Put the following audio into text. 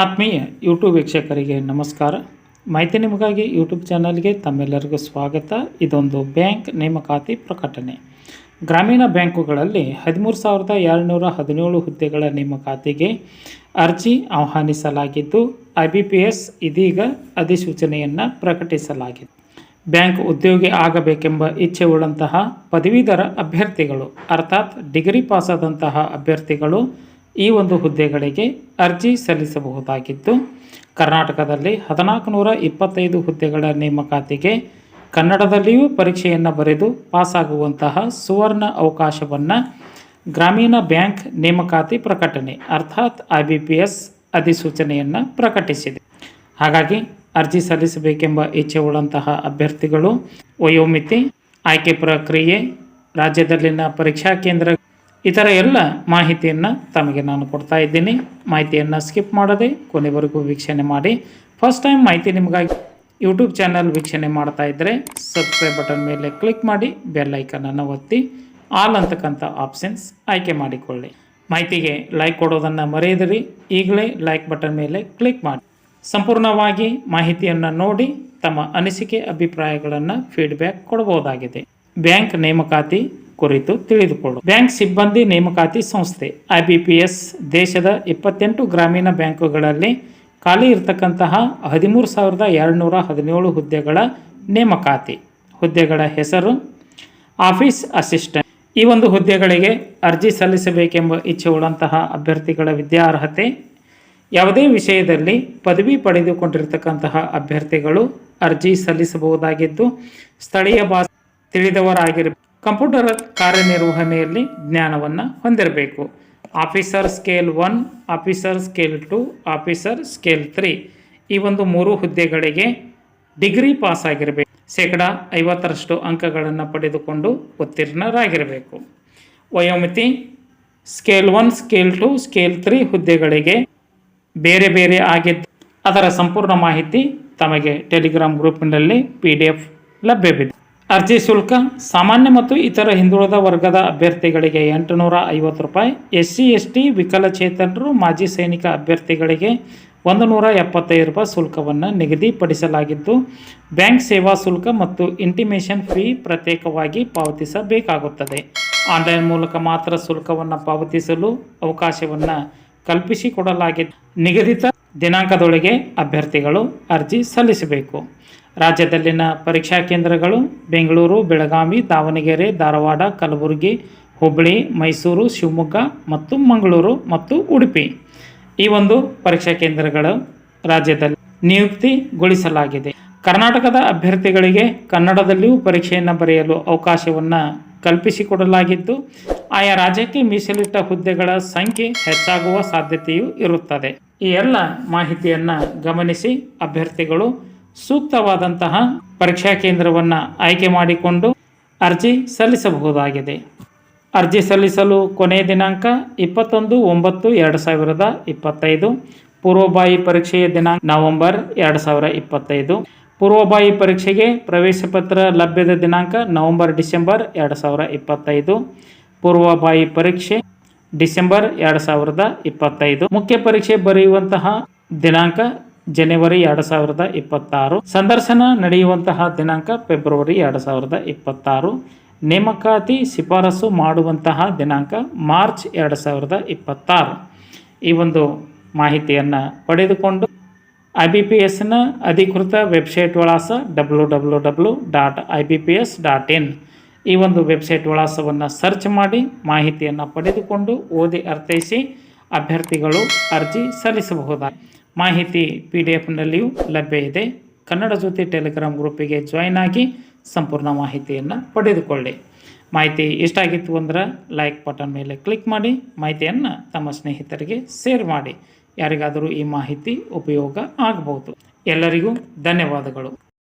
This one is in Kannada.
ಆತ್ಮೀಯ ಯೂಟ್ಯೂಬ್ ವೀಕ್ಷಕರಿಗೆ ನಮಸ್ಕಾರ. ಮಾಹಿತಿ ನಿಮಗಾಗಿ ಯೂಟ್ಯೂಬ್ ಚಾನಲ್ಗೆ ತಮ್ಮೆಲ್ಲರಿಗೂ ಸ್ವಾಗತ. ಇದೊಂದು ಬ್ಯಾಂಕ್ ನೇಮಕಾತಿ ಪ್ರಕಟಣೆ. ಗ್ರಾಮೀಣ ಬ್ಯಾಂಕುಗಳಲ್ಲಿ ಹದಿಮೂರು ಸಾವಿರದ ಏಳ್ನೂರ ಹದಿನೇಳು ಹುದ್ದೆಗಳ ನೇಮಕಾತಿಗೆ ಅರ್ಜಿ ಆಹ್ವಾನಿಸಲಾಗಿದ್ದು, ಐ ಬಿ ಪಿ ಎಸ್ ಇದೀಗ ಅಧಿಸೂಚನೆಯನ್ನು ಪ್ರಕಟಿಸಲಾಗಿದೆ. ಬ್ಯಾಂಕ್ ಉದ್ಯೋಗಿ ಆಗಬೇಕೆಂಬ ಇಚ್ಛೆ ಉಳ್ಳಂತಹ ಪದವೀಧರ ಅಭ್ಯರ್ಥಿಗಳು, ಅರ್ಥಾತ್ ಡಿಗ್ರಿ ಪಾಸಾದಂತಹ ಅಭ್ಯರ್ಥಿಗಳು ಈ ಒಂದು ಹುದ್ದೆಗಳಿಗೆ ಅರ್ಜಿ ಸಲ್ಲಿಸಬಹುದಾಗಿದ್ದು, ಕರ್ನಾಟಕದಲ್ಲಿ ಹದಿನಾಲ್ಕು ನೂರ ಇಪ್ಪತ್ತೈದು ಹುದ್ದೆಗಳ ನೇಮಕಾತಿಗೆ ಕನ್ನಡದಲ್ಲಿಯೂ ಪರೀಕ್ಷೆಯನ್ನು ಬರೆದು ಪಾಸಾಗುವಂತಹ ಸುವರ್ಣ ಅವಕಾಶವನ್ನು ಗ್ರಾಮೀಣ ಬ್ಯಾಂಕ್ ನೇಮಕಾತಿ ಪ್ರಕಟಣೆ ಅರ್ಥಾತ್ ಐ ಬಿ ಪಿ ಎಸ್ ಅಧಿಸೂಚನೆಯನ್ನು ಪ್ರಕಟಿಸಿದೆ. ಹಾಗಾಗಿ ಅರ್ಜಿ ಸಲ್ಲಿಸಬೇಕೆಂಬ ಇಚ್ಛೆ ಉಳ್ಳಂತಹ ಅಭ್ಯರ್ಥಿಗಳು, ವಯೋಮಿತಿ, ಆಯ್ಕೆ ಪ್ರಕ್ರಿಯೆ, ರಾಜ್ಯದಲ್ಲಿನ ಪರೀಕ್ಷಾ ಕೇಂದ್ರ ಇತರ ಎಲ್ಲ ಮಾಹಿತಿಯನ್ನು ತಮಗೆ ನಾನು ಕೊಡ್ತಾ ಇದ್ದೀನಿ. ಮಾಹಿತಿಯನ್ನು ಸ್ಕಿಪ್ ಮಾಡದೆ, ಕೊನೆವರೆಗೂ ವೀಕ್ಷಣೆ ಮಾಡಿ. ಫಸ್ಟ್ ಟೈಮ್ ಮಾಹಿತಿ ನಿಮಗಾಗಿ ಯೂಟ್ಯೂಬ್ ಚಾನಲ್ ವೀಕ್ಷಣೆ ಮಾಡ್ತಾ ಇದ್ದರೆ ಸಬ್ಸ್ಕ್ರೈಬ್ ಬಟನ್ ಮೇಲೆ ಕ್ಲಿಕ್ ಮಾಡಿ ಬೆಲ್ ಐಕನನ್ನು ಒತ್ತಿ ಆಲ್ ಅಂತಕ್ಕಂಥ ಆಪ್ಷನ್ಸ್ ಆಯ್ಕೆ ಮಾಡಿಕೊಳ್ಳಿ. ಮಾಹಿತಿಗೆ ಲೈಕ್ ಕೊಡೋದನ್ನು ಮರೆಯದಿರಿ. ಈಗಲೇ ಲೈಕ್ ಬಟನ್ ಮೇಲೆ ಕ್ಲಿಕ್ ಮಾಡಿ. ಸಂಪೂರ್ಣವಾಗಿ ಮಾಹಿತಿಯನ್ನು ನೋಡಿ, ತಮ್ಮ ಅನಿಸಿಕೆ, ಅಭಿಪ್ರಾಯಗಳನ್ನು ಫೀಡ್ಬ್ಯಾಕ್ ಕೊಡಬಹುದಾಗಿದೆ. ಬ್ಯಾಂಕ್ ನೇಮಕಾತಿ ಕುರಿತು ತಿಳಿದುಕೊಳ್ಳು ಬ್ಯಾಂಕ್ ಸಿಬ್ಬಂದಿ ನೇಮಕಾತಿ ಸಂಸ್ಥೆ, ಐ ಬಿ ಪಿ ಎಸ್, ದೇಶದ ಇಪ್ಪತ್ತೆಂಟು ಗ್ರಾಮೀಣ ಬ್ಯಾಂಕುಗಳಲ್ಲಿ ಖಾಲಿ ಇರತಕ್ಕಂತಹ ಹದಿಮೂರು ಸಾವಿರದ ಎರಡುನೂರ ಹದಿನೇಳು ಹುದ್ದೆಗಳ ನೇಮಕಾತಿ. ಹುದ್ದೆಗಳ ಹೆಸರು ಆಫೀಸ್ ಅಸಿಸ್ಟೆಂಟ್. ಈ ಒಂದು ಹುದ್ದೆಗಳಿಗೆ ಅರ್ಜಿ ಸಲ್ಲಿಸಬೇಕೆಂಬ ಇಚ್ಛೆ ಉಳ್ಳಂತಹ ಅಭ್ಯರ್ಥಿಗಳ ವಿದ್ಯಾರ್ಹತೆ. ಯಾವುದೇ ವಿಷಯದಲ್ಲಿ ಪದವಿ ಪಡೆದುಕೊಂಡಿರತಕ್ಕಂತಹ ಅಭ್ಯರ್ಥಿಗಳು ಅರ್ಜಿ ಸಲ್ಲಿಸಬಹುದಾಗಿದ್ದು, ಸ್ಥಳೀಯ ಭಾಷೆ ತಿಳಿದವರಾಗಿರ ಕಂಪ್ಯೂಟರ್ ಕಾರ್ಯನಿರ್ವಹಣೆಯಲ್ಲಿ ಜ್ಞಾನವನ್ನು ಹೊಂದಿರಬೇಕು. Officer scale one, officer scale two, officer scale three ಈ ಒಂದು ಮೂರು ಹುದ್ದೆಗಳಿಗೆ ಡಿಗ್ರಿ ಪಾಸ್ ಆಗಿರಬೇಕು ಶೇಕಡ ಐವತ್ತರಷ್ಟು ಅಂಕಗಳನ್ನು ಪಡೆದುಕೊಂಡು ಉತ್ತೀರ್ಣರಾಗಿರಬೇಕು. ವಯೋಮಿತಿ scale one, scale two, scale three ಹುದ್ದೆಗಳಿಗೆ ಬೇರೆ ಬೇರೆ ಆಗಿದ್ದು ಅದರ ಸಂಪೂರ್ಣ ಮಾಹಿತಿ ತಮಗೆ ಟೆಲಿಗ್ರಾಮ್ ಗ್ರೂಪ್ನಲ್ಲಿ ಪಿ ಡಿ ಎಫ್ ಲಭ್ಯವಿದೆ. ಅರ್ಜಿ ಶುಲ್ಕ, ಸಾಮಾನ್ಯ ಮತ್ತು ಇತರ ಹಿಂದುಳಿದ ವರ್ಗದ ಅಭ್ಯರ್ಥಿಗಳಿಗೆ ಎಂಟುನೂರ ಐವತ್ತು ರೂಪಾಯಿ ಎಸ್ ಸಿ ಎಸ್ ಟಿ ವಿಕಲಚೇತನರು, ಮಾಜಿ ಸೈನಿಕ ಅಭ್ಯರ್ಥಿಗಳಿಗೆ ಒಂದು ನೂರ ಎಪ್ಪತ್ತೈದು ರೂಪಾಯಿ ಶುಲ್ಕವನ್ನು ನಿಗದಿಪಡಿಸಲಾಗಿದ್ದು, ಬ್ಯಾಂಕ್ ಸೇವಾ ಶುಲ್ಕ ಮತ್ತು ಇಂಟಿಮೇಷನ್ ಫೀ ಪ್ರತ್ಯೇಕವಾಗಿ ಪಾವತಿಸಬೇಕಾಗುತ್ತದೆ. ಆನ್ಲೈನ್ ಮೂಲಕ ಮಾತ್ರ ಶುಲ್ಕವನ್ನು ಪಾವತಿಸಲು ಅವಕಾಶವನ್ನು ಕಲ್ಪಿಸಿಕೊಡಲಾಗಿದ್ದು ನಿಗದಿತ ದಿನಾಂಕದೊಳಗೆ ಅಭ್ಯರ್ಥಿಗಳು ಅರ್ಜಿ ಸಲ್ಲಿಸಬೇಕು. ರಾಜ್ಯದಲ್ಲಿನ ಪರೀಕ್ಷಾ ಕೇಂದ್ರಗಳು ಬೆಂಗಳೂರು, ಬೆಳಗಾವಿ, ದಾವಣಗೆರೆ, ಧಾರವಾಡ, ಕಲಬುರಗಿ, ಹುಬ್ಬಳ್ಳಿ, ಮೈಸೂರು, ಶಿವಮೊಗ್ಗ ಮತ್ತು ಮಂಗಳೂರು ಮತ್ತು ಉಡುಪಿ. ಈ ಒಂದು ಪರೀಕ್ಷಾ ಕೇಂದ್ರಗಳು ರಾಜ್ಯದಲ್ಲಿ ನಿಯುಕ್ತಿಗೊಳಿಸಲಾಗಿದೆ. ಕರ್ನಾಟಕದ ಅಭ್ಯರ್ಥಿಗಳಿಗೆ ಕನ್ನಡದಲ್ಲಿಯೂ ಪರೀಕ್ಷೆಯನ್ನು ಬರೆಯಲು ಅವಕಾಶವನ್ನು ಕಲ್ಪಿಸಿಕೊಡಲಾಗಿದ್ದು, ಆಯಾ ರಾಜ್ಯಕ್ಕೆ ಮೀಸಲಿಟ್ಟ ಹುದ್ದೆಗಳ ಸಂಖ್ಯೆ ಹೆಚ್ಚಾಗುವ ಸಾಧ್ಯತೆಯೂ ಇರುತ್ತದೆ. ಈ ಎಲ್ಲ ಮಾಹಿತಿಯನ್ನು ಗಮನಿಸಿ, ಅಭ್ಯರ್ಥಿಗಳು ಸೂಕ್ತವಾದಂತಹ ಪರೀಕ್ಷಾ ಕೇಂದ್ರವನ್ನು ಆಯ್ಕೆ ಮಾಡಿಕೊಂಡು ಅರ್ಜಿ ಸಲ್ಲಿಸಬಹುದಾಗಿದೆ. ಅರ್ಜಿ ಸಲ್ಲಿಸಲು ಕೊನೆಯ ದಿನಾಂಕ ಇಪ್ಪತ್ತೊಂದು ಒಂಬತ್ತು ಎರಡು ಸಾವಿರದ ಇಪ್ಪತ್ತೈದು. ಪೂರ್ವಬಾಯಿ ಪರೀಕ್ಷೆಯ ದಿನಾಂಕ ನವೆಂಬರ್ ಎರಡು ಸಾವಿರ ಇಪ್ಪತ್ತೈದು. ಪೂರ್ವಬಾಯಿ ಪರೀಕ್ಷೆಗೆ ಪ್ರವೇಶ ಪತ್ರ ಲಭ್ಯದ ದಿನಾಂಕ ನವೆಂಬರ್ ಡಿಸೆಂಬರ್ ಎರಡು ಸಾವಿರ ಇಪ್ಪತ್ತೈದು. ಪೂರ್ವಬಾಯಿ ಪರೀಕ್ಷೆ ಡಿಸೆಂಬರ್ ಎರಡು ಸಾವಿರದ ಇಪ್ಪತ್ತೈದು. ಮುಖ್ಯ ಪರೀಕ್ಷೆ ಬರೆಯುವಂತಹ ದಿನಾಂಕ ಜನವರಿ ಎರಡು ಸಾವಿರದ ಇಪ್ಪತ್ತಾರು. ಸಂದರ್ಶನ ನಡೆಯುವಂತಹ ದಿನಾಂಕ ಫೆಬ್ರವರಿ ಎರಡು ಸಾವಿರದ ಇಪ್ಪತ್ತಾರು. ನೇಮಕಾತಿ ಶಿಫಾರಸು ಮಾಡುವಂತಹ ದಿನಾಂಕ ಮಾರ್ಚ್ ಎರಡು ಸಾವಿರದ ಇಪ್ಪತ್ತಾರು. ಈ ಒಂದು ಮಾಹಿತಿಯನ್ನು ಪಡೆದುಕೊಂಡು ಐ ಬಿ ಪಿ ಎಸ್ನ ಅಧಿಕೃತ ವೆಬ್ಸೈಟ್ ವಿಳಾಸ W W W dot I B P S dot in. ಈ ಒಂದು ವೆಬ್ಸೈಟ್ ವಿಳಾಸವನ್ನು ಸರ್ಚ್ ಮಾಡಿ ಮಾಹಿತಿಯನ್ನು ಪಡೆದುಕೊಂಡು ಓದಿ ಅರ್ಥೈಸಿ ಅಭ್ಯರ್ಥಿಗಳು ಅರ್ಜಿ ಸಲ್ಲಿಸಬಹುದಾಗಿದೆ ಮಾಹಿತಿ ಪಿ ಡಿ ಎಫ್ನಲ್ಲಿಯೂ ಲಭ್ಯ ಇದೆ. ಕನ್ನಡ ಜ್ಯೋತಿ ಟೆಲಿಗ್ರಾಮ್ ಗ್ರೂಪಿಗೆ ಜಾಯ್ನ್ ಆಗಿ ಸಂಪೂರ್ಣ ಮಾಹಿತಿಯನ್ನು ಪಡೆದುಕೊಳ್ಳಿ. ಮಾಹಿತಿ ಇಷ್ಟ ಆಗಿತ್ತು ಅಂದ್ರೆ ಲೈಕ್ ಬಟನ್ ಮೇಲೆ ಕ್ಲಿಕ್ ಮಾಡಿ, ಮಾಹಿತಿಯನ್ನು ತಮ್ಮ ಸ್ನೇಹಿತರಿಗೆ ಶೇರ್ ಮಾಡಿ. ಯಾರಿಗಾದರೂ ಈ ಮಾಹಿತಿ ಉಪಯೋಗ ಆಗಬಹುದು. ಎಲ್ಲರಿಗೂ ಧನ್ಯವಾದಗಳು.